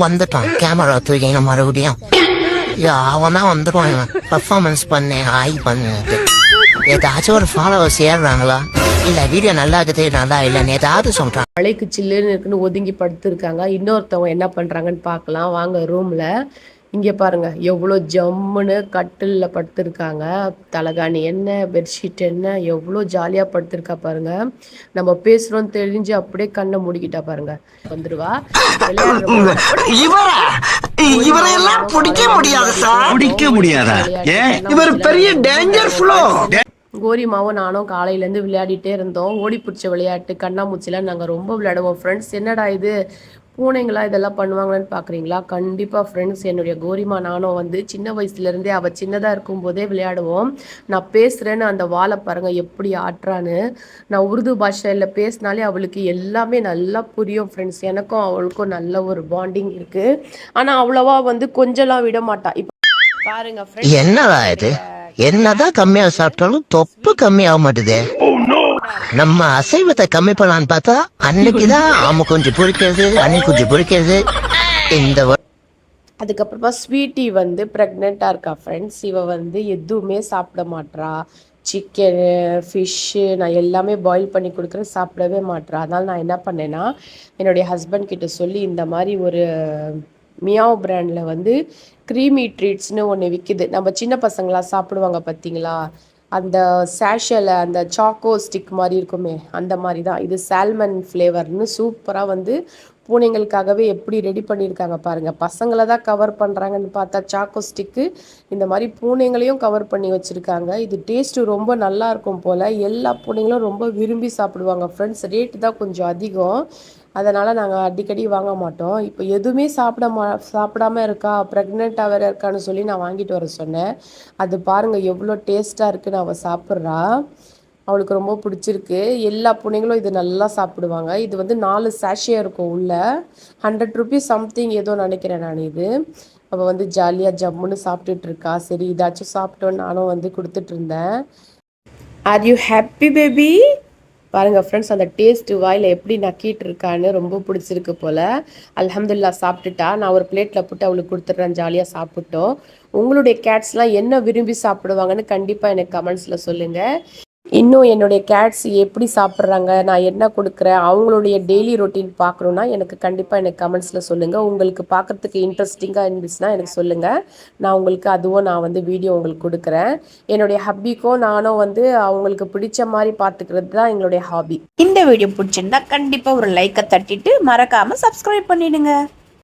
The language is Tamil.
வந்துட்டான் கேமரா தூக்கிங்க மறுபடியும். ஐயோ, அவன் தான் வந்துருவான் பர்ஃபார்மன்ஸ் பண்ணு ஹாய் பண்ணு. ஏதாச்சும் ஒரு ஃபாலோவர்ஸ் ஏறுறாங்களா இல்ல வீடியோ நல்லா இருக்குது நல்லா இல்லைன்னு ஏதாவது சொல்றான். மழைக்கு சில்லுன்னு இருக்குன்னு ஒதுங்கி படுத்துருக்காங்க. இன்னொருத்தவங்க என்ன பண்றாங்கன்னு பார்க்கலாம். வாங்க ரூம்ல இங்க பாருங்க எவ்வளோ ஜம்முன்னு கட்டில்ல படுத்திருக்காங்க. தலகாணி என்ன பெட்ஷீட் என்ன எவ்வளோ ஜாலியா படுத்திருக்கா பாருங்க. நம்ம பேசுறோம் தெரிஞ்சு அப்படியே கண்ணை மூடிக்கிட்டா பாருங்க. இவரா இவரையெல்லாம் பிடிக்க முடியாது சார். பிடிக்க முடியாதா? ஏன்? இவர் பெரிய டேஞ்சர் ஃப்ளோ கோரிமாவும் நானும் காலையிலேருந்து விளையாடிட்டே இருந்தோம். ஓடி பிடிச்ச விளையாட்டு கண்ணாமூச்சிலாம் நாங்கள் ரொம்ப விளையாடுவோம். ஃப்ரெண்ட்ஸ் என்னடா இது? பூனைங்களா இதெல்லாம் பண்ணுவாங்களான்னு பார்க்குறீங்களா கண்டிப்பாக ஃப்ரெண்ட்ஸ் என்னுடைய கோரிமா நானும் வந்து சின்ன வயசுலேருந்தே அவள் சின்னதாக இருக்கும்போதே விளையாடுவோம். நான் பேசுகிறேன்னு அந்த வாழை பாருங்கள் எப்படி ஆட்டுறான்னு நான் உருது பாஷையில் பேசினாலே அவளுக்கு எல்லாமே நல்லா புரியும் ஃப்ரெண்ட்ஸ் எனக்கும் அவளுக்கும் நல்ல ஒரு பாண்டிங் இருக்குது ஆனால் அவ்வளோவா வந்து கொஞ்சம்லாம் விட மாட்டா. இப்போ பாருங்க ஃப்ரெண்ட்ஸ் என்னடா இது? என்னதான் கம்மியா சாப்பிட்டாலும் தொப்பு கம்மியாக மாட்டுதே. நம்ம அசைவத்தை கம்மி பண்ணலான்னு பார்த்தா அன்னைக்குதான் ஆம கொஞ்சம் பொரிக்கிறது அன்னைக்கு கொஞ்சம் பொரிக்கிறது இந்த அதுக்கப்புறமா ஸ்வீட்டி வந்து ப்ரெக்னெண்ட்டாக இருக்கா ஃப்ரெண்ட்ஸ் இவ வந்து எதுவுமே சாப்பிட மாட்றா. சிக்கனு ஃபிஷ்ஷு நான் எல்லாமே பாயில் பண்ணி கொடுக்குறேன் சாப்பிடவே மாட்றா. அதனால நான் என்ன பண்ணேன்னா என்னுடைய ஹஸ்பண்ட் கிட்ட சொல்லி இந்த மாதிரி ஒரு மியாவ் பிராண்டில் வந்து க்ரீமி ட்ரீட்ஸ்னு ஒன்று விற்கிது நம்ம சின்ன பசங்களாம் சாப்பிடுவாங்க பார்த்தீங்களா அந்த சேஷல அந்த சாக்கோ ஸ்டிக் மாதிரி இருக்குமே அந்த மாதிரி தான் இது சால்மன் ஃப்ளேவர்னு சூப்பராக வந்து பூனைங்களுக்காகவே எப்படி ரெடி பண்ணியிருக்காங்க பாருங்கள் பசங்களை தான் கவர் பண்ணுறாங்கன்னு பார்த்தா சாக்கோ ஸ்டிக்கு இந்த மாதிரி பூனைங்களையும் கவர் பண்ணி வச்சுருக்காங்க. இது டேஸ்ட்டு ரொம்ப நல்லா இருக்கும் போல். எல்லா பூனைங்களும் ரொம்ப விரும்பி சாப்பிடுவாங்க. ஃப்ரெண்ட்ஸ் ரேட்டு தான் கொஞ்சம் அதிகம். அதனால் நாங்கள் அடிக்கடி வாங்க மாட்டோம். இப்போ எதுவுமே சாப்பிட மா சாப்பிடாம இருக்கா? ப்ரெக்னெண்ட்டாக வேறு இருக்கான்னு சொல்லி நான் வாங்கிட்டு வர சொன்னேன். அது பாருங்கள் எவ்வளோ டேஸ்ட்டாக இருக்குன்னு அவள் சாப்பிட்றா. அவளுக்கு ரொம்ப பிடிச்சிருக்கு. எல்லா பிள்ளைங்களும் இது நல்லா சாப்பிடுவாங்க. இது வந்து நாலு சாஷே இருக்கும் உள்ள. ஹண்ட்ரட் ருபீஸ் சம்திங் ஏதோ நினைக்கிறேன் நான் இது. அவள் வந்து ஜாலியாக ஜம்முன்னு சாப்பிட்டுட்டு இருக்கா. சரி இதாச்சும் சாப்பிட்டோன்னு நானும் வந்து கொடுத்துட்டு இருந்தேன். ஆர் யூ ஹாப்பி பேபி பாருங்க ஃப்ரெண்ட்ஸ் அந்த டேஸ்ட்டு வாயில் எப்படி நக்கிட்டு இருக்கான்னு ரொம்ப பிடிச்சிருக்கு போல. அலமதுல்லா சாப்பிட்டுட்டா. நான் ஒரு பிளேட்டில் போட்டு அவளுக்கு கொடுத்துட்றேன். ஜாலியாக சாப்பிட்டோம். உங்களுடைய கேட்ஸ்லாம் என்ன விரும்பி சாப்பிடுவாங்கன்னு கண்டிப்பாக எனக்கு கமெண்ட்ஸில் சொல்லுங்கள் இன்னும் என்னுடைய கேட்ஸ் எப்படி சாப்பிட்றாங்க? நான் என்ன கொடுக்குறேன்? அவங்களுடைய டெய்லி ரொட்டீன் பார்க்கணுன்னா எனக்கு கண்டிப்பாக எனக்கு கமெண்ட்ஸில் சொல்லுங்கள் உங்களுக்கு பார்க்குறதுக்கு இன்ட்ரெஸ்டிங்காக இருந்துச்சுன்னா எனக்கு சொல்லுங்கள் நான் உங்களுக்கு அதுவும் நான் வந்து வீடியோ உங்களுக்கு கொடுக்குறேன். என்னுடைய ஹப்பிக்கும் நானும் வந்து அவங்களுக்கு பிடிச்ச மாதிரி பார்த்துக்கிறது தான் எங்களுடைய ஹாபி இந்த வீடியோ பிடிச்சிருந்தா கண்டிப்பாக ஒரு லைக்கை தட்டிட்டு மறக்காமல் சப்ஸ்கிரைப் பண்ணிடுங்க.